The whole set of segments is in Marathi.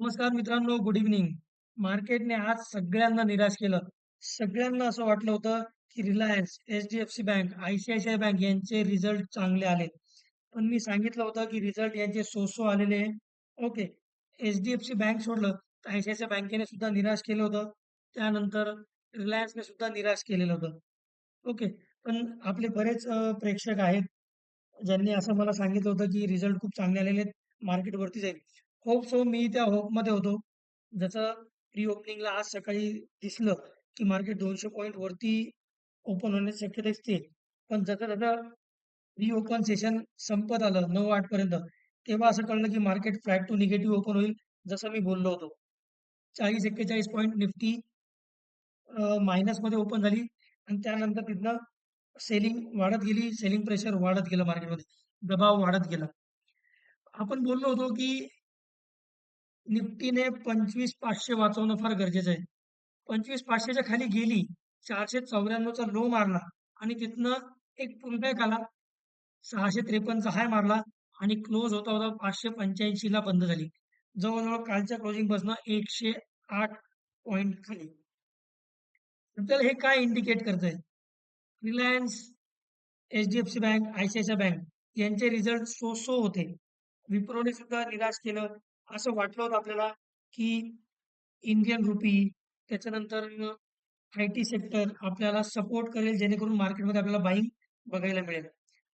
नमस्कार मित्रांनो, गुड इव्हनिंग. मार्केटने आज सगळ्यांना निराश केलं. सगळ्यांना असं वाटलं होतं, की Reliance, HDFC bank, ICICI bank यांचे रिझल्ट चांगले आले. पण मी सांगितलं होतं, की रिझल्ट यांचे सो-सो आलेले आहे. ओके. एच-डी-एफ-सी बँक सोडलं, तर आय सी आय बँकेने सुद्धा निराश केलं होतं. त्यानंतर रिलायन्सने सुद्धा निराश केलेलं होतं. ओके. पण आपले बरेच प्रेक्षक आहेत, ज्यांनी असं मला सांगितलं होतं, की रिझल्ट खूप चांगले आलेले आहेत, मार्केट वरती जाईल. होप सो मी त्या होपमध्ये होतो. जसं प्री ओपनिंगला आज सकाळी दिसलं, की मार्केट दोनशे पॉईंट वरती ओपन होण्याची शक्यता दिसते. पण जसं-जसं प्री ओपन सेशन संपत आलं नऊ आठ पर्यंत, तेव्हा असं कळलं, की market flat to negative open होईल, जसं मी बोललो होतो. चाळीस एक्केचाळीस पॉईंट निफ्टी मायनसमध्ये ओपन झाली आणि त्यानंतर तिथनं सेलिंग वाढत गेली, सेलिंग प्रेशर वाढत गेलं मार्केटमध्ये. दबाव वाढत गेला. आपण बोललो होतो, की निफ्टीने 25,500 वाचवणं फार गरजेचं आहे. पंचवीस पाचशेच्या खाली गेली, 494 चा लो मारला आणि तिथनं एक पुलबॅक आला. सहाशे त्रेपन्नचा हाय मारला आणि क्लोज होता होता 585 ला बंद झाली. जवळ-जवळ कालच्या क्लोजिंगपासून 108 पॉइंट खाली. आपल्याला हे काय इंडिकेट करतंय? Reliance, HDFC bank, ICICI bank यांचे रिझल्ट सो-सो होते. विप्रोने सुद्धा निराश केलं. असं वाटलं होतं आपल्याला, की इंडियन रुपी, त्याच्यानंतर आय-टी सेक्टर आपल्याला सपोर्ट करेल, जेणेकरून मार्केटमध्ये आपल्याला बाईंग बघायला मिळेल.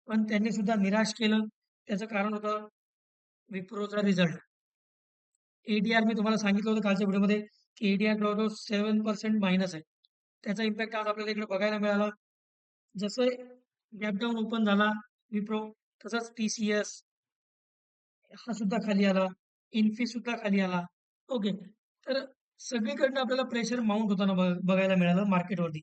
पण त्यांनी सुद्धा निराश केलं. त्याचं कारण होतं विप्रोचा रिझल्ट. एडीआर मी तुम्हाला सांगितलं होतं कालच्या व्हिडिओमध्ये, की एडीआर जवळजवळ सेवन पर्सेंट मायनस आहे. त्याचा इम्पॅक्ट आज आपल्याला इकडे बघायला मिळाला. जसं गॅप डाउन ओपन झाला विप्रो, तसंच टी-सी-एस हा सुद्धा खाली आला. इन्फी सुद्धा खाली आला. ओके. तर सगळीकडनं आपल्याला प्रेशर माउंट होताना बघायला मिळालं मार्केटवरती.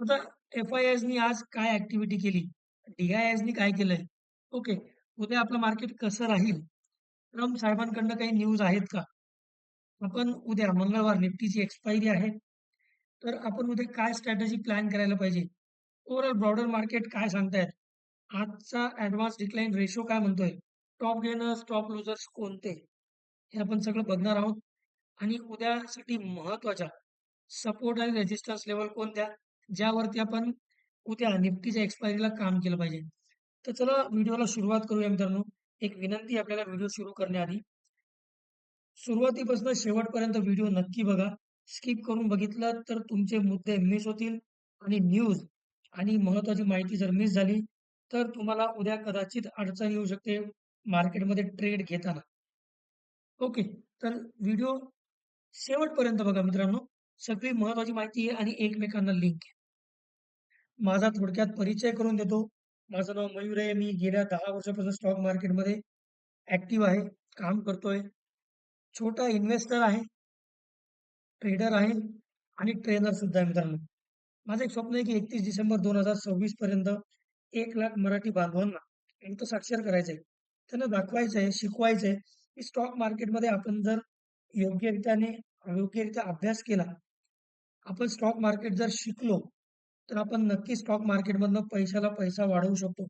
आता एफ आय एसनी आज काय ऍक्टिव्हिटी केली? डी-आय-आयजनी काय केलंय? ओके. उद्या आपलं मार्केट कसं राहील? रम साहेबांकडनं काही न्यूज आहेत का? आपण उद्या मंगळवार निफ्टीची एक्सपायरी आहे. तर आपण उद्या काय स्ट्रॅटेजी प्लॅन करायला पाहिजे? ओव्हरऑल ब्रॉडर मार्केट काय सांगतायत? आजचा ऍडव्हान्स डिक्लाइन रेशो काय म्हणतोय? टॉप गेनर्स, टॉप लुजर्स कोणते? हे आपण सगळं बघणार आहोत आणि उद्यासाठी महत्त्वाच्या सपोर्ट आणि रेजिस्टन्स लेवल कोणत्या? ज्यावरती आपण उद्या निफ्टीच्या एक्सपायरीला काम केलं पाहिजे. तर चला व्हिडिओला सुरुवात करूया मित्रांनो. एक विनंती आपल्याला व्हिडिओ सुरू करण्याआधी. सुरुवातीपासून शेवटपर्यंत व्हिडिओ नक्की बघा. स्किप करून बघितलं तर तुमचे मुद्दे मिस होतील आणि न्यूज आणि महत्वाची माहिती जर मिस झाली, तर तुम्हाला उद्या कदाचित अडचण येऊ शकते मार्केटमध्ये ट्रेड घेताना. ओके. तर व्हिडिओ शेवटपर्यंत बघा मित्रांनो. सगळी महत्वाची माहिती आहे आणि एकमेकांना लिंक आहे. माझा थोडक्यात परिचय करून देतो. माझं नाव मयूर आहे. मी गेल्या दहा वर्षापासून स्टॉक मार्केटमध्ये ऍक्टिव्ह आहे, काम करतोय. छोटा इन्व्हेस्टर आहे. ट्रेडर आहे आणि ट्रेनर सुद्धा आहे मित्रांनो. माझं एक स्वप्न आहे, की 31 डिसेंबर 2026 पर्यंत एक लाख मराठी बांधवांना इथं साक्षर करायचंय त्यांना दाखवायचं आहे, की स्टॉक मार्केटमध्ये आपण जर योग्यरित्याने योग्यरित्या अभ्यास केला, आपण स्टॉक मार्केट जर शिकलो, तर आपण नक्की स्टॉक मार्केटमधनं पैशाला पैसा वाढवू शकतो.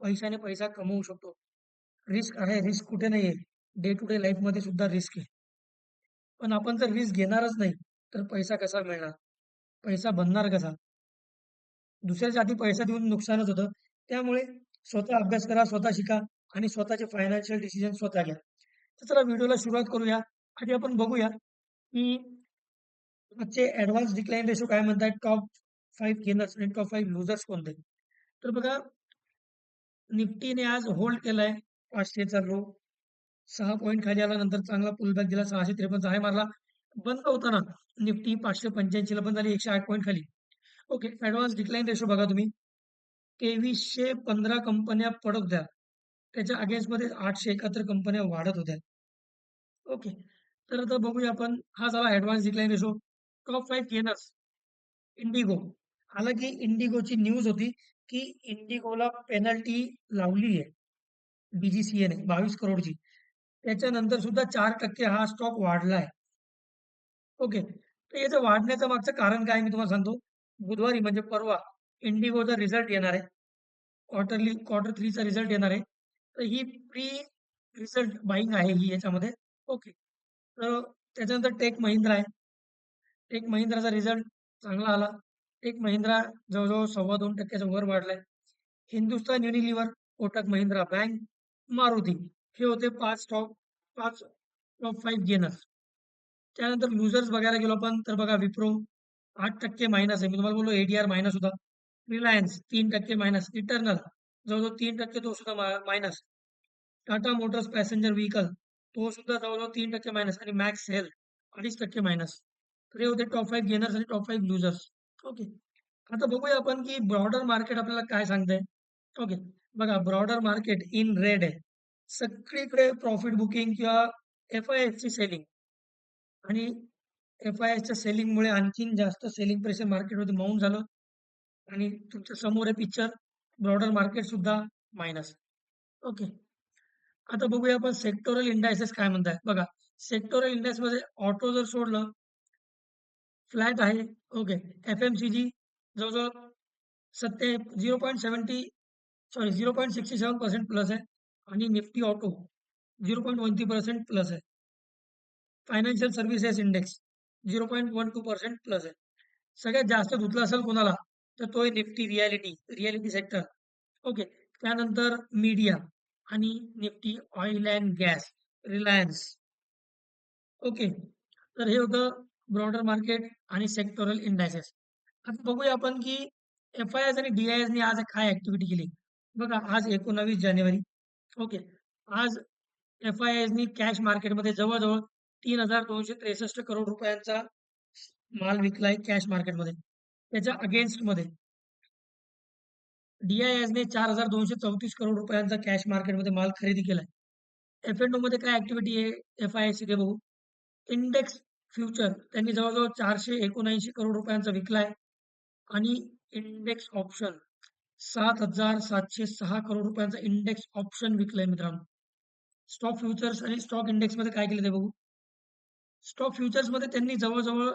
पैशाने पैसा कमवू शकतो. रिस्क आहे, रिस्क कुठे नाही आहे डे टू डे लाईफमध्ये सुद्धा रिस्क आहे. पण आपण जर रिस्क घेणारच नाही, तर पैसा कसा मिळणार? पैसा बनणार कसा? दुसऱ्याच्या आधी पैसा देऊन नुकसानच होतं. त्यामुळे स्वतः अभ्यास करा, स्वतः शिका आणि स्वतःचे फायनान्शियल डिसिजन स्वतः घ्या. तर चला व्हिडिओला सुरुवात करूया. आधी आपण बघूया, की आजचे ऍडव्हान्स डिक्लाइन रेशो काय म्हणतात टॉप फाईव्ह गेनर्स आणि टॉप फाईव्ह लूजर्स कोणते? तर बघा निफ्टीने आज होल्ड केलाय 500 चा लो. 6 पॉइंट खाली आला. नंतर चांगला पुलबॅक दिला. 653 चा हाय मारला. बंद होताना निफ्टी 585 ला बंद झाली. एकशे आठ पॉईंट खाली. ओके. ऍडव्हान्स डिक्लाइन रेशो बघा तुम्ही. 2315 कंपन्या पडत होत्या. त्याच्या अगेन्स्टमध्ये 871 कंपन्या वाढत होत्या. ओके. तर आता बघूया आपण. हा झाला advance decline ratio. Top five gainers. IndiGo. आला की इंडिगोची न्यूज होती, की इंडिगोला पेनल्टी लावली आहे. बीजीसीएने बावीस करोडची. त्याच्यानंतर सुद्धा चार टक्के हा स्टॉक वाढलाय. ओके. तर याचं वाढण्याचं मागचं कारण काय मी तुम्हाला सांगतो. बुधवारी म्हणजे परवा इंडिगोचा रिझल्ट येणार आहे. क्वार्टरली क्वार्टर थ्रीचा रिझल्ट येणार आहे. तर ही प्री रिझल्ट बाईंग आहे ही याच्यामध्ये. ओके. तर त्याच्यानंतर टेक महिंद्रा आहे. टेक महिंद्राचा रिझल्ट चांगला आला. टेक महिंद्रा जवळजवळ सव्वा 2.25% वर वाढलाय. हिंदुस्तान युनिलिव्हर, कोटक महिंद्रा बँक, मारुती हे होते पाच टॉप पाच टॉप फाईव्ह गेनर्स. त्यानंतर लुजर्स बघायला गेलो आपण तर बघा विप्रो आठ टक्के मायनस आहे. मी तुम्हाला बोललो एडीआर मायनस होता. रिलायन्स तीन टक्के मायनस. इटर्नल जवळ-जवळ 3% तो सुद्धा minus. Tata Motors passenger vehicle तो सुद्धा जवळजवळ तीन टक्के मायनस आणि मॅक्स हेल्थ 2.5% मायनस. तर हे होते टॉप फाईव्ह गेनर्स आणि टॉप फाईव्ह लुजर्स. ओके. आता बघूया आपण की ब्रॉडर मार्केट आपल्याला काय सांगतंय. ओके. बघा ब्रॉडर मार्केट इन रेड आहे. सगळीकडे प्रॉफिट बुकिंग किंवा एफ-आय-एसची सेलिंग आणि एफ-आय-एसच्या सेलिंगमुळे आणखीन जास्त सेलिंग प्रेशर मार्केटवरती माऊंट झालं आणि तुमच्यासमोर आहे पिक्चर ब्रॉडर मार्केट सुद्धा मायनस. ओके. आता बघूया आपण सेक्टोरल इंडायसेस काय म्हणताय बघा सेक्टोरल इंडेक्समध्ये ऑटो जर सोडलं फ्लॅट आहे. ओके. एफ-एम-सी-जी जवळजवळ सत्ते zero point seventy sorry 0.67% plus आहे आणि निफ्टी ऑटो 0.13% प्लस आहे. फायनान्शियल सर्व्हिसेस इंडेक्स 0.12% प्लस आहे. सगळ्यात जास्त धुतला असेल कोणाला तर तो आहे Nifty realty realty sector. Okay. त्यानंतर मीडिया आणि Nifty oil and gas, Reliance. Okay. तर हे होतं ब्रॉडर मार्केट आणि सेक्टोरल इंडायसेस. आता बघूया आपण की एफ-आय-एस आणि डी-आय-एसनी आज काय ऍक्टिव्हिटी केली. बघा आज 19 जानेवारी. ओके. आज एफ-आय-एसनी कॅश मार्केटमध्ये जवळजवळ तीन हजार दोनशे त्रेसष्ट करोड रुपयांचा माल विकलाय कॅश मार्केटमध्ये. त्याच्या अगेन्स्टमध्ये डी-आय-एसने 4,234 करोड रुपयांचा कॅश मार्केटमध्ये माल खरेदी केलाय. एफ एनमध्ये काय ऍक्टिव्हिटी आहे एफ आय एस ते बघू. इंडेक्स फ्युचर त्यांनी जवळजवळ चारशे एकोणऐंशी करोड रुपयांचा विकलाय आणि इंडेक्स ऑप्शन 7,706 करोड रुपयांचा इंडेक्स ऑप्शन विकलाय मित्रांनो. स्टॉक फ्युचर्स आणि स्टॉक इंडेक्समध्ये काय केलं ते बघू. स्टॉक फ्युचर्समध्ये त्यांनी जवळजवळ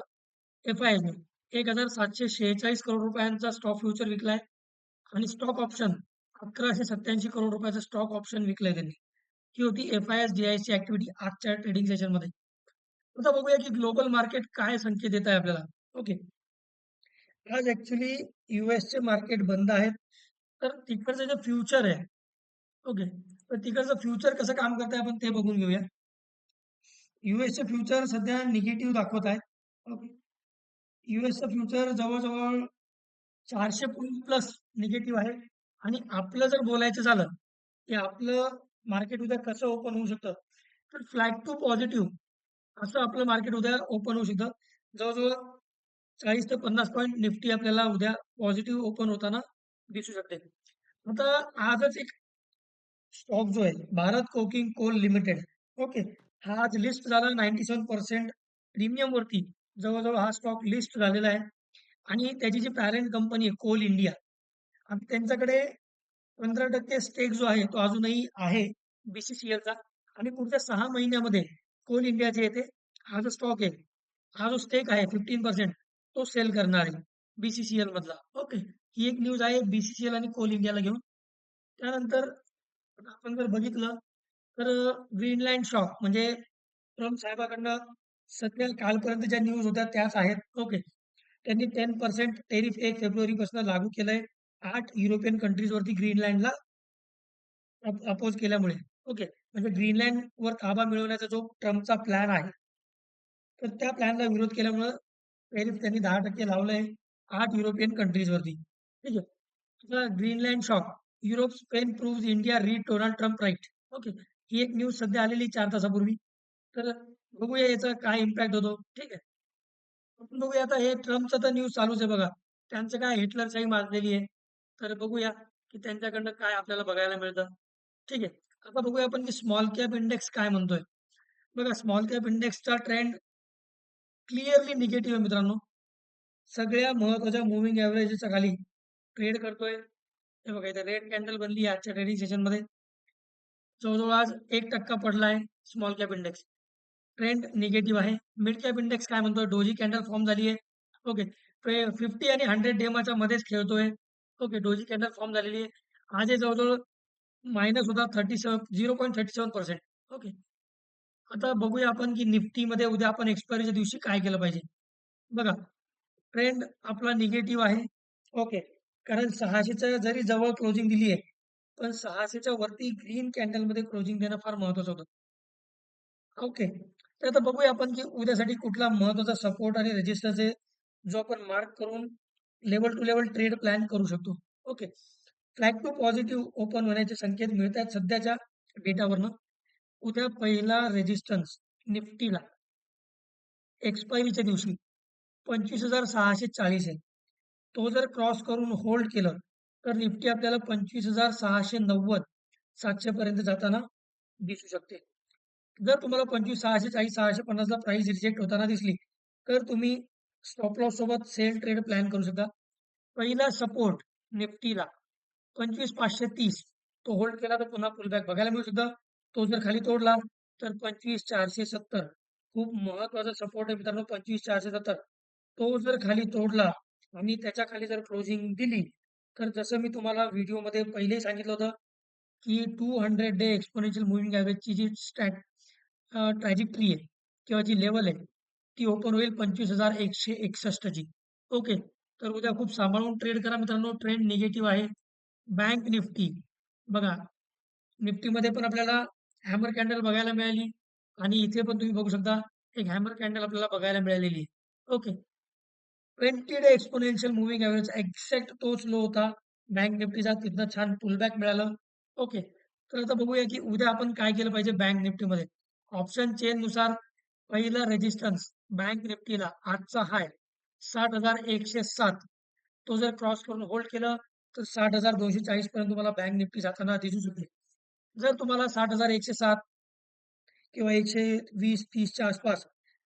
एफ आय एस एक हजार सातशे शेहेचाळीस करोड रुपयांचा स्टॉक फ्युचर विकलाय आणि स्टॉक ऑप्शन 1,187 करोड रुपयाचा स्टॉक ऑप्शन विकलाय त्यांनी. ही होती एफ-आय-एस, डी-आय-एसची आजच्या ट्रेडिंग सेशनमध्ये. आता बघूया की ग्लोबल मार्केट काय संकेत देत आहे आपल्याला. ओके. आज ऍक्च्युली युएसचे मार्केट बंद आहेत. तर तिकडचं जे फ्युचर आहे. ओके. तर तिकडचं फ्युचर कसं काम करतंय आपण ते बघून घेऊया. युएसचे फ्युचर सध्या निगेटिव्ह दाखवत आहे. ओके. युएसचं फ्युचर जवळ-जवळ 400 पॉइंट प्लस निगेटिव्ह आहे आणि आपलं जर बोलायचं झालं, की आपलं मार्केट उद्या कसं ओपन होऊ शकतं. तर फ्लॅट टू पॉझिटिव्ह असं आपलं मार्केट उद्या ओपन होऊ शकतं. जवळजवळ चाळीस ते पन्नास पॉईंट निफ्टी आपल्याला उद्या पॉझिटिव्ह ओपन होताना दिसू शकते. आता आजच एक स्टॉक जो आहे Bharat coking coal limited. Okay. हा आज लिस्ट झाला 97% प्रीमियमवरती जवळ-जवळ हा स्टॉक लिस्ट झालेला आहे आणि त्याची जी पॅरेंट कंपनी आहे कोल इंडिया. आणि त्यांच्याकडे 15% स्टेक जो आहे तो अजूनही आहे बीसीसीएलचा आणि पुढच्या सहा महिन्यामध्ये कोल इंडियाचे येते हा जो स्टॉक आहे, हा जो स्टेक आहे 15% तो सेल करणार आहे बीसीसीएल मधला. ओके. ही एक न्यूज आहे बीसीसीएल आणि कोल इंडियाला घेऊन. त्यानंतर आपण जर बघितलं तर ग्रीनलँड शॉक म्हणजे ट्रम्प साहेबाकडनं सध्या कालपर्यंत ज्या न्यूज होत्या त्याच आहेत. ओके. त्यांनी 10% टेरिफ एक फेब्रुवारीपासून लागू केलंय आठ युरोपियन कंट्रीज वरती ग्रीनलँडला अपोज केल्यामुळे. ओके. म्हणजे ग्रीनलँड वर ताबा मिळवण्याचा जो ट्रम्पचा प्लॅन आहे. तर त्या प्लॅनला विरोध केल्यामुळं पॅरिस त्यांनी 10% लावलंय आठ युरोपियन कंट्रीजवरती. ठीक आहे. Greenland shock Europe Spain prove India read Donald Trump right okay. ही एक न्यूज सध्या आलेली चार तासापूर्वी. तर बघूया याचा काय इम्पॅक्ट होतो. ठीक आहे. बघूया आता हे ट्रम्पचं तर न्यूज चालूच आहे बघा. त्यांचं काय हिटलरशाही माजलेली आहे. तर बघूया की त्यांच्याकडनं काय आपल्याला बघायला मिळतं. ठीक आहे. आता बघूया आपण की स्मॉल कॅप इंडेक्स काय म्हणतोय. बघा स्मॉल कॅप इंडेक्सचा ट्रेंड क्लिअरली निगेटिव्ह आहे मित्रांनो. सगळ्या महत्त्वाच्या मूव्हिंग एव्हरेजेसच्या खाली ट्रेड करतोय. हे बघा इथे रेड कॅन्डल बनली आजच्या ट्रेडिंग सेशनमध्ये. जवळजवळ आज एक टक्का पडला आहे small cap index. Trend negative आहे. मिड कॅप इंडेक्स काय म्हणतोय डोजी कॅन्डल फॉर्म झाली आहे. ओके. 50 आणि 100 डेमाच्या मध्येच खेळतोय. ओके. डोजी कॅन्डल फॉर्म झालेली आहे. आज हे जवळ-जवळ मायनस होता 37 0.37% ओके. आता बघूया आपण की निफ्टीमध्ये उद्या आपण एक्सपायरीच्या दिवशी काय केलं पाहिजे बघा ट्रेंड आपला निगेटिव्ह आहे ओके कारण सहाशेच्या जरी जवळ क्लोजिंग दिली आहे पण सहाशेच्या वरती ग्रीन कॅन्डलमध्ये क्लोजिंग देणं फार महत्वाचं होतं ओके तर आता बघूया आपण की उद्यासाठी कुठला महत्त्वाचा सपोर्ट आणि रेजिस्टन्स जो आपण मार्क करून level to level trade plan करू शकतो. Okay flat to positive open होण्याचे संकेत मिळत आहेत सध्याच्या डेटावरनं उद्या पहिला रेजिस्टन्स निफ्टीला एक्सपायरीच्या दिवशी पंचवीस हजार सहाशे चाळीस आहे. तो जर क्रॉस करून होल्ड केलं तर निफ्टी आपल्याला पंचवीस हजार सहाशे नव्वद सातशे पर्यंत जाताना दिसू शकते. जर तुम्हाला पंचवीस सहाशे चाळीस सहाशे पन्नासला प्राइस रिजेक्ट होताना दिसली तर तुम्ही स्टॉप लॉस सोबत सेल ट्रेड प्लॅन करू शकता. पहिला सपोर्ट निफ्टीला पंचवीस पाचशे तीस. तो होल्ड केला तर पुन्हा पुलबॅक बघायला मिळू सुद्धा तो जर खाली तोडला तर पंचवीस चारशे सत्तर. खूप महत्त्वाचा सपोर्ट आहे मित्रांनो पंचवीस चारशे सत्तर. तो जर खाली तोडला आणि त्याच्याखाली जर क्लोजिंग दिली तर जसं मी तुम्हाला व्हिडिओमध्ये पहिले सांगितलं होतं की two hundred day exponential moving ॲव्हरेजची जी स्टॅट ट्रॅजिक्ट्री आहे किंवा जी लेवल आहे ती ओपन होईल पंचवीस हजार एकशे एकसष्टची. ओके तर उद्या खूप सांभाळून ट्रेड करा मित्रांनो. ट्रेंड निगेटिव्ह आहे. बँक निफ्टी बघा निफ्टीमध्ये पण आपल्याला हॅमर कॅन्डल बघायला मिळाली. आणि इथे पण तुम्ही बघू शकता एक हॅमर कॅन्डल आपल्याला बघायला मिळालेली आहे. Okay twenty day exponential moving average exact तोच लो होता. बँक निफ्टीचा तिथनं छान पुलबॅक मिळालं. ओके तर आता बघूया की उद्या आपण काय केलं पाहिजे बँक निफ्टीमध्ये ऑप्शन चेन नुसार पहिला रेजिस्टन्स बँक निफ्टीला आजचा हाय साठ हजार एकशे सात. तो जर क्रॉस करून होल्ड केलं तर साठ हजार दोनशे चाळीस पर्यंत तुम्हाला बँक निफ्टी जाताना दिसू शकते. जर तुम्हाला साठ हजार एकशे सात किंवा एकशे वीस तीसच्या आसपास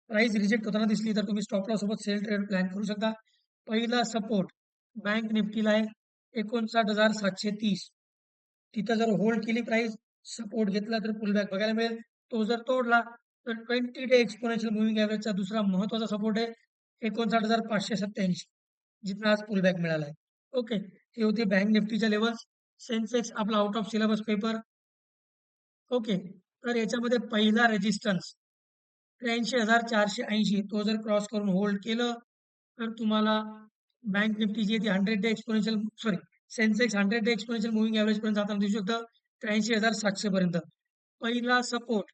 प्राइस रिजेक्ट होताना दिसली तर तुम्ही स्टॉप लॉस सोबत सेल ट्रेड प्लॅन करू शकता. पहिला सपोर्ट बँक निफ्टीला आहे एकोणसाठ हजार सातशे तीस. तिथं जर होल्ड केली प्राइस सपोर्ट घेतला तर पुलबॅक बघायला मिळेल. तो जर तोडला तर ट्वेंटी डे एक्सपोनेन्शियल मुव्हिंग ॲव्हरेजचा दुसरा महत्त्वाचा सपोर्ट आहे एकोणसाठ हजार पाचशे सत्याऐंशी जिथं आज पुलबॅक मिळाला आहे. ओके हे होते बँक निफ्टीच्या लेवल्स सेन्सेक्स आपला out of syllabus paper okay तर याच्यामध्ये पहिला रेजिस्टन्स त्र्याऐंशी हजार चारशे ऐंशी तो जर क्रॉस करून होल्ड केलं तर तुम्हाला बँक निफ्टी जी आहे ती hundred day exponential sorry Sensex hundred day exponential moving average पर्यंत जाताना दिसू शकतं त्र्याऐंशी हजार सातशे पर्यंत. पहिला सपोर्ट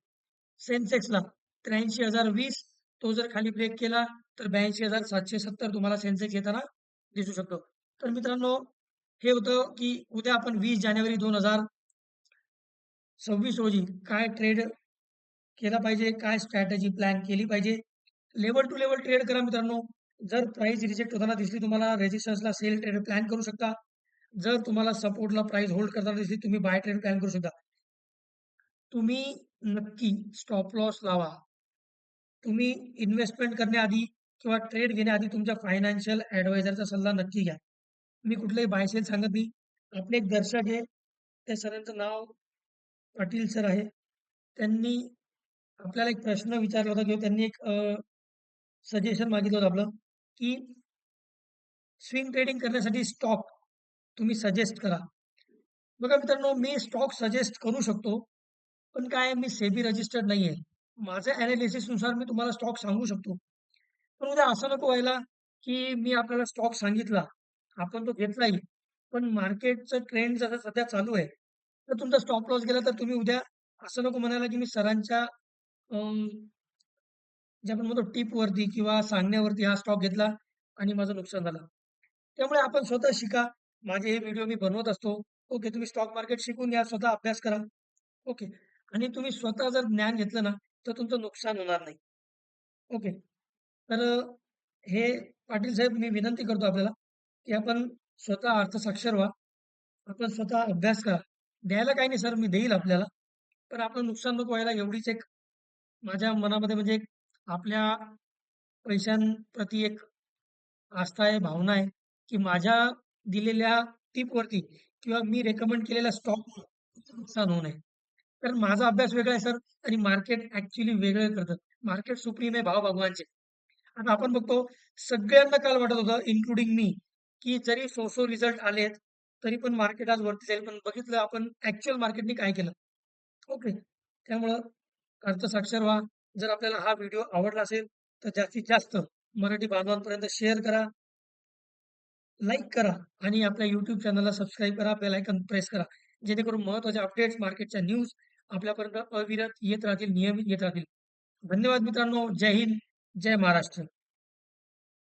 सेन्सेक्सला. त्र्याऐंशी हजार वीस तो जर खाली ब्रेक केला तर ब्याऐंशी हजार सातशे सत्तर तुम्हाला सेन्सेक्स येताना दिसू शकतो. तर मित्रांनो हे होतं की उद्या आपण वीस जानेवारी दोन हजार सव्वीस रोजी काय ट्रेड केला पाहिजे काय स्ट्रॅटेजी प्लॅन केली पाहिजे लेवल टू लेवल ट्रेड करा मित्रांनो. जर प्राइस रिजेक्ट होताना दिसली तुम्हाला रेजिस्टन्सला सेल ट्रेड प्लॅन करू शकता. जर तुम्हाला सपोर्टला प्राइस होल्ड करताना दिसली तुम्ही बाय ट्रेड प्लॅन करू शकता. तुम्ही नक्की स्टॉप लॉस लावा. तुम्ही इन्व्हेस्टमेंट करण्याआधी किंवा ट्रेड घेण्याआधी तुमच्या फायनान्शियल ॲडवायझरचा सल्ला नक्की घ्या. मी कुठलंही बायसेल सांगत नाही. आपले एक दर्शक आहे. त्या सरांचं नाव पाटील सर आहे. त्यांनी आपल्याला एक प्रश्न विचारला होता किंवा त्यांनी एक सजेशन मागितलं होतं आपलं की स्विंग ट्रेडिंग करण्यासाठी स्टॉक तुम्ही सजेस्ट करा. बघा मित्रांनो मी स्टॉक सजेस्ट करू शकतो. पण काय मी सेबी रजिस्टर्ड नाहीये. माझ्या माझ्या नुसार मी तुम्हाला स्टॉक सांगू शकतो. पण उद्या असं नको व्हायला की मी आपल्याला स्टॉक सांगितला आपण तो घेतलाही. पण मार्केटचं ट्रेंड जसं सध्या चालू आहे तर तुमचा स्टॉप लॉस गेला तर तुम्ही उद्या असं नको म्हणायला की मी सरांच्या जे आपण म्हणतो टीपवरती किंवा सांगण्यावरती हा स्टॉक घेतला आणि माझं नुकसान झालं. त्यामुळे आपण स्वतः शिका. माझे हे व्हिडिओ मी बनवत असतो. ओके तुम्ही स्टॉक मार्केट शिकून घ्या स्वतः अभ्यास करा. ओके आणि तुम्ही स्वतः जर ज्ञान घेतलं ना तर तुमचं नुकसान होणार नाही. ओके. तर हे पाटील साहेब मी विनंती करतो आपल्याला की आपण स्वतः अर्थसाक्षर व्हा. आपण स्वतः अभ्यास करा. द्यायला काही नाही सर मी देईल आपल्याला. पण आपलं नुकसान नको व्हायला एवढीच एक माझ्या मनामध्ये म्हणजे एक आपल्या पैशांप्रती एक आस्था आहे भावना आहे की माझ्या दिलेल्या टिपवरती किंवा मी रेकमेंड केलेल्या स्टॉक नुकसान होऊ नये. कारण माझा अभ्यास वेगळा आहे सर. आणि मार्केट ऍक्च्युली वेगळे करतं मार्केट सुप्रीम आहे भाव भगवानचे. आता आपण बघतो सगळ्यांना काल वाटत होतं इन्क्लुडिंग मी की जरी सो सो रिझल्ट आलेत तरी पण मार्केट आज वरती जाईल. पण बघितलं आपण ऍक्च्युअल मार्केटने काय केलं. ओके त्यामुळं अर्थसाक्षर व्हा. जर आपल्याला हा व्हिडिओ आवडला असेल तर जास्तीत जास्त मराठी बांधवांपर्यंत शेअर करा. लाईक करा. आणि आपल्या युट्यूब चॅनलला सबस्क्राईब करा. बेल आयकन प्रेस करा. जेणेकरून महत्त्वाचे अपडेट्स मार्केटच्या न्यूज आपल्यापर्यंत अविरत येत राहतील नियमित येत राहतील. धन्यवाद मित्रांनो. जय हिंद जय महाराष्ट्र.